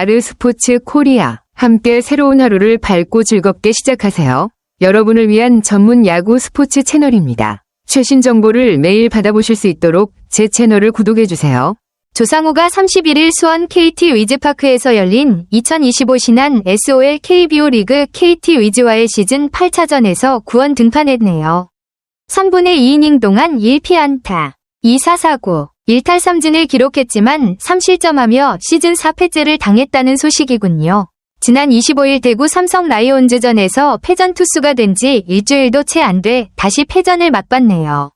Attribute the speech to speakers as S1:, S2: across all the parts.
S1: 아르스포츠 코리아. 함께 새로운 하루를 밝고 즐겁게 시작하세요. 여러분을 위한 전문 야구 스포츠 채널입니다. 최신 정보를 매일 받아보실 수 있도록 제 채널을 구독해주세요.
S2: 조상우가 31일 수원 KT 위즈파크에서 열린 2025 신한 SOL KBO 리그 KT 위즈와의 시즌 8차전에서 구원 등판했네요. 선분의 2이닝 동안 1피안타, 2사사구, 1탈 3진을 기록했지만 3실점하며 시즌 4패째를 당했다는 소식이군요. 지난 25일 대구 삼성 라이온즈전에서 패전 투수가 된 지 일주일도 채 안 돼 다시 패전을 맛봤네요.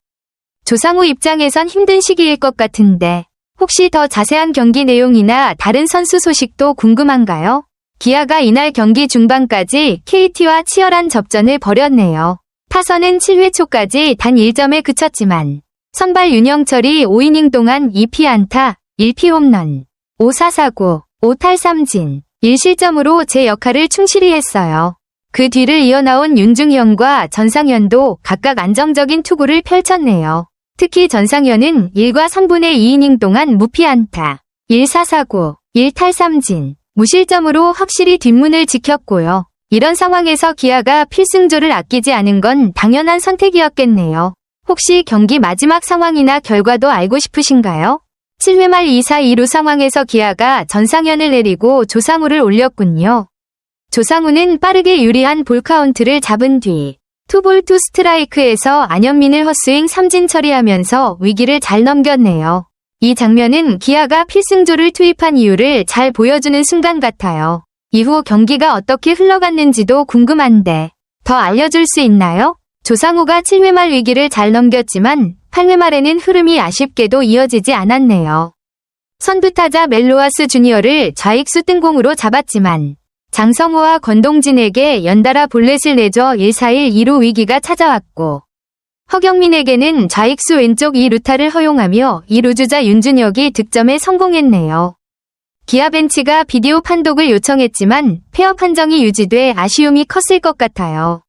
S2: 조상우 입장에선 힘든 시기일 것 같은데 혹시 더 자세한 경기 내용이나 다른 선수 소식도 궁금한가요? 기아가 이날 경기 중반까지 KT와 치열한 접전을 벌였네요. 타선은 7회 초까지 단 1점에 그쳤지만 선발 윤영철이 5이닝 동안 2피 안타, 1피 홈런, 5사사구, 5탈3진, 1실점으로 제 역할을 충실히 했어요. 그 뒤를 이어나온 윤중현과 전상현도 각각 안정적인 투구를 펼쳤네요. 특히 전상현은 1과 3분의 2이닝 동안 무피 안타, 1사사구, 1탈3진, 무실점으로 확실히 뒷문을 지켰고요. 이런 상황에서 기아가 필승조를 아끼지 않은 건 당연한 선택이었겠네요. 혹시 경기 마지막 상황이나 결과도 알고 싶으신가요? 7회 말 2사 2루 상황에서 기아가 전상현을 내리고 조상우를 올렸군요. 조상우는 빠르게 유리한 볼 카운트를 잡은 뒤 투볼 투 스트라이크에서 안현민을 헛스윙 삼진 처리하면서 위기를 잘 넘겼네요. 이 장면은 기아가 필승조를 투입한 이유를 잘 보여주는 순간 같아요. 이후 경기가 어떻게 흘러갔는지도 궁금한데 더 알려줄 수 있나요? 조상우가 7회 말 위기를 잘 넘겼지만 8회 말에는 흐름이 아쉽게도 이어지지 않았네요. 선두타자 멜로아스 주니어를 좌익수 뜬공으로 잡았지만 장성호와 권동진에게 연달아 볼넷을 내줘 1-4-1 2루 위기가 찾아왔고 허경민에게는 좌익수 왼쪽 2루타를 허용하며 2루주자 윤준혁이 득점에 성공했네요. 기아 벤치가 비디오 판독을 요청했지만 페어 판정이 유지돼 아쉬움이 컸을 것 같아요.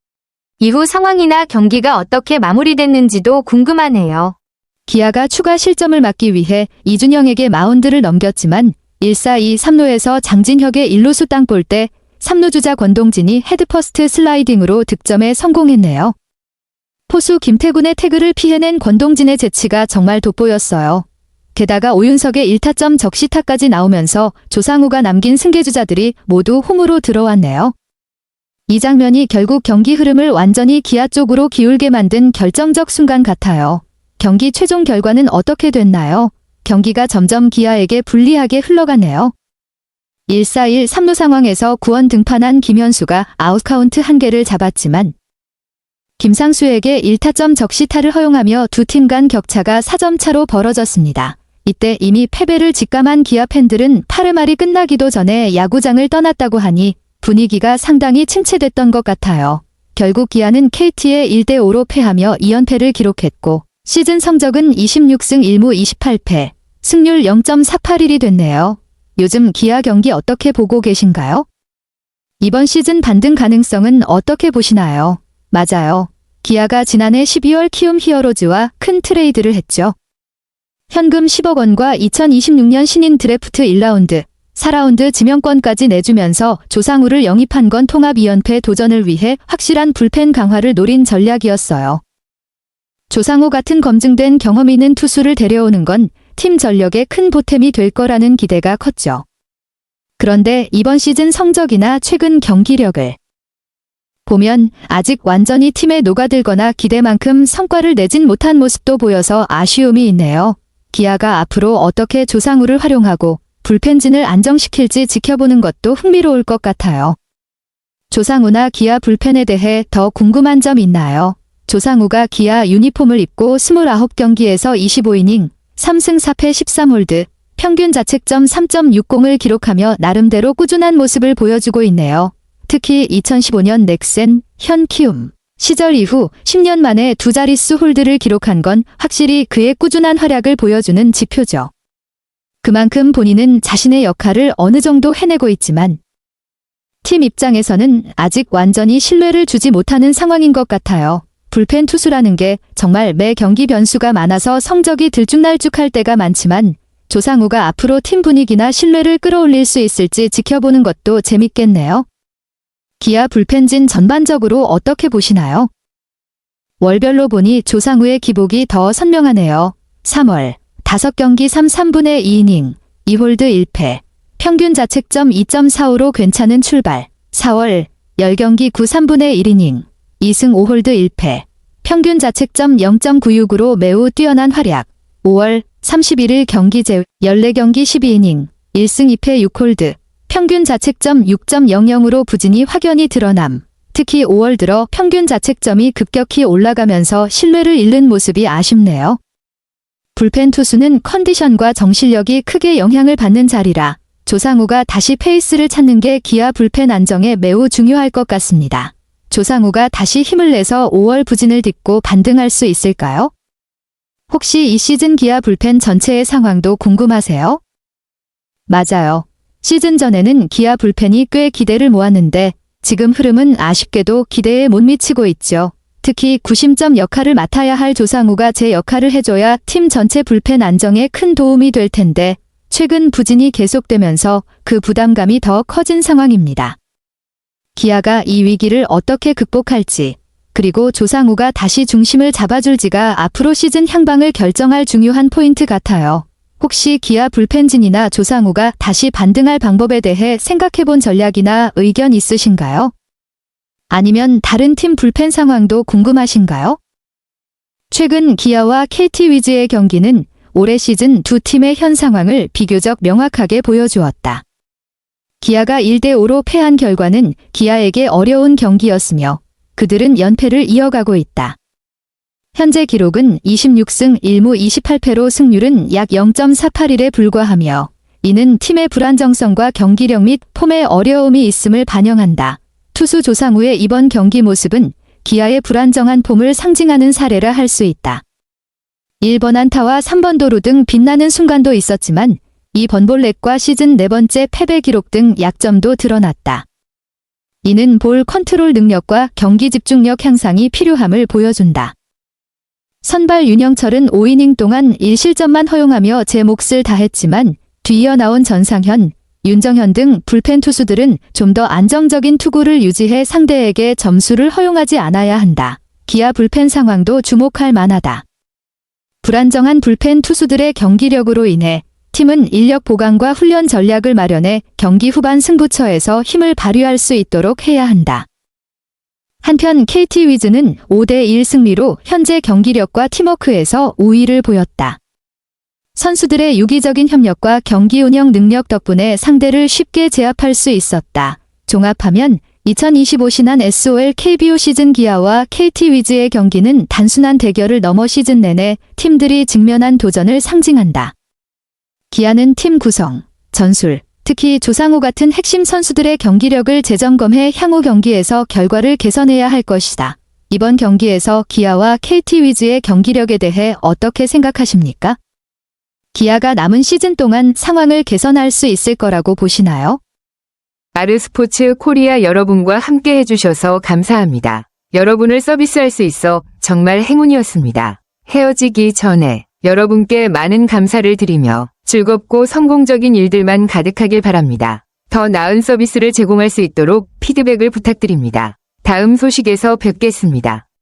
S2: 이후 상황이나 경기가 어떻게 마무리됐는지도 궁금하네요.
S3: 기아가 추가 실점을 막기 위해 이준영에게 마운드를 넘겼지만 1-4-2 3루에서 장진혁의 1루수 땅볼 때 3루 주자 권동진이 헤드퍼스트 슬라이딩으로 득점에 성공했네요. 포수 김태군의 태그를 피해낸 권동진의 재치가 정말 돋보였어요. 게다가 오윤석의 1타점 적시타까지 나오면서 조상우가 남긴 승계주자들이 모두 홈으로 들어왔네요. 이 장면이 결국 경기 흐름을 완전히 기아 쪽으로 기울게 만든 결정적 순간 같아요. 경기 최종 결과는 어떻게 됐나요? 경기가 점점 기아에게 불리하게 흘러가네요. 1-4-1 3루 상황에서 구원 등판한 김현수가 아웃카운트 한 개를 잡았지만 김상수에게 1타점 적시타를 허용하며 두 팀 간 격차가 4점 차로 벌어졌습니다. 이때 이미 패배를 직감한 기아 팬들은 8회 말이 끝나기도 전에 야구장을 떠났다고 하니 분위기가 상당히 침체됐던 것 같아요. 결국 기아는 KT에 1대5로 패하며 2연패를 기록했고 시즌 성적은 26승 1무 28패, 승률 0.481이 됐네요. 요즘 기아 경기 어떻게 보고 계신가요? 이번 시즌 반등 가능성은 어떻게 보시나요? 맞아요. 기아가 지난해 12월 키움 히어로즈와 큰 트레이드를 했죠. 현금 10억 원과 2026년 신인 드래프트 1라운드, 4라운드 지명권까지 내주면서 조상우를 영입한 건 통합 2연패 도전을 위해 확실한 불펜 강화를 노린 전략이었어요. 조상우 같은 검증된 경험 있는 투수를 데려오는 건 팀 전력에 큰 보탬이 될 거라는 기대가 컸죠. 그런데 이번 시즌 성적이나 최근 경기력을 보면 아직 완전히 팀에 녹아들거나 기대만큼 성과를 내진 못한 모습도 보여서 아쉬움이 있네요. 기아가 앞으로 어떻게 조상우를 활용하고 불펜진을 안정시킬지 지켜보는 것도 흥미로울 것 같아요. 조상우나 기아 불펜에 대해 더 궁금한 점 있나요? 조상우가 기아 유니폼을 입고 29경기에서 25이닝, 3승 4패 13홀드, 평균 자책점 3.60을 기록하며 나름대로 꾸준한 모습을 보여주고 있네요. 특히 2015년 넥센, 현 키움 시절 이후 10년 만에 두 자릿수 홀드를 기록한 건 확실히 그의 꾸준한 활약을 보여주는 지표죠. 그만큼 본인은 자신의 역할을 어느 정도 해내고 있지만 팀 입장에서는 아직 완전히 신뢰를 주지 못하는 상황인 것 같아요. 불펜 투수라는 게 정말 매 경기 변수가 많아서 성적이 들쭉날쭉할 때가 많지만 조상우가 앞으로 팀 분위기나 신뢰를 끌어올릴 수 있을지 지켜보는 것도 재밌겠네요. 기아 불펜진 전반적으로 어떻게 보시나요? 월별로 보니 조상우의 기복이 더 선명하네요. 3월 5경기 3 3분의 2이닝 2홀드 1패. 평균 자책점 2.45로 괜찮은 출발. 4월 10경기 9 3분의 1이닝 2승 5홀드 1패. 평균 자책점 0.96으로 매우 뛰어난 활약. 5월 31일 경기 제 14경기 12이닝 1승 2패 6홀드. 평균 자책점 6.00으로 부진이 확연히 드러남. 특히 5월 들어 평균 자책점이 급격히 올라가면서 신뢰를 잃는 모습이 아쉽네요. 불펜 투수는 컨디션과 정실력이 크게 영향을 받는 자리라 조상우가 다시 페이스를 찾는 게 기아 불펜 안정에 매우 중요할 것 같습니다. 조상우가 다시 힘을 내서 5월 부진을 딛고 반등할 수 있을까요? 혹시 이 시즌 기아 불펜 전체의 상황도 궁금하세요? 맞아요. 시즌 전에는 기아 불펜이 꽤 기대를 모았는데 지금 흐름은 아쉽게도 기대에 못 미치고 있죠. 특히 구심점 역할을 맡아야 할 조상우가 제 역할을 해줘야 팀 전체 불펜 안정에 큰 도움이 될 텐데 최근 부진이 계속되면서 그 부담감이 더 커진 상황입니다. 기아가 이 위기를 어떻게 극복할지 그리고 조상우가 다시 중심을 잡아줄지가 앞으로 시즌 향방을 결정할 중요한 포인트 같아요. 혹시 기아 불펜진이나 조상우가 다시 반등할 방법에 대해 생각해본 전략이나 의견 있으신가요? 아니면 다른 팀 불펜 상황도 궁금하신가요? 최근 기아와 KT 위즈의 경기는 올해 시즌 두 팀의 현 상황을 비교적 명확하게 보여주었다. 기아가 1대5로 패한 결과는 기아에게 어려운 경기였으며 그들은 연패를 이어가고 있다. 현재 기록은 26승 1무 28패로 승률은 약 0.48일에 불과하며 이는 팀의 불안정성과 경기력 및 폼에 어려움이 있음을 반영한다. 투수 조상우의 이번 경기 모습은 기아의 불안정한 폼을 상징하는 사례라 할 수 있다. 1번 안타와 3번 도루 등 빛나는 순간도 있었지만 이 번볼넷과 시즌 네 번째 패배 기록 등 약점도 드러났다. 이는 볼 컨트롤 능력과 경기 집중력 향상이 필요함을 보여준다. 선발 윤영철은 5이닝 동안 1실점만 허용하며 제 몫을 다했지만 뒤이어 나온 전상현, 윤정현 등 불펜 투수들은 좀 더 안정적인 투구를 유지해 상대에게 점수를 허용하지 않아야 한다. 기아 불펜 상황도 주목할 만하다. 불안정한 불펜 투수들의 경기력으로 인해 팀은 인력 보강과 훈련 전략을 마련해 경기 후반 승부처에서 힘을 발휘할 수 있도록 해야 한다. 한편 KT 위즈는 5대1 승리로 현재 경기력과 팀워크에서 우위를 보였다. 선수들의 유기적인 협력과 경기 운영 능력 덕분에 상대를 쉽게 제압할 수 있었다. 종합하면 2025 신한 SOL KBO 시즌 기아와 KT 위즈의 경기는 단순한 대결을 넘어 시즌 내내 팀들이 직면한 도전을 상징한다. 기아는 팀 구성, 전술, 특히 조상우 같은 핵심 선수들의 경기력을 재점검해 향후 경기에서 결과를 개선해야 할 것이다. 이번 경기에서 기아와 KT 위즈의 경기력에 대해 어떻게 생각하십니까? 기아가 남은 시즌 동안 상황을 개선할 수 있을 거라고 보시나요?
S1: 아르스포츠 코리아 여러분과 함께 해주셔서 감사합니다. 여러분을 서비스할 수 있어 정말 행운이었습니다. 헤어지기 전에 여러분께 많은 감사를 드리며 즐겁고 성공적인 일들만 가득하길 바랍니다. 더 나은 서비스를 제공할 수 있도록 피드백을 부탁드립니다. 다음 소식에서 뵙겠습니다.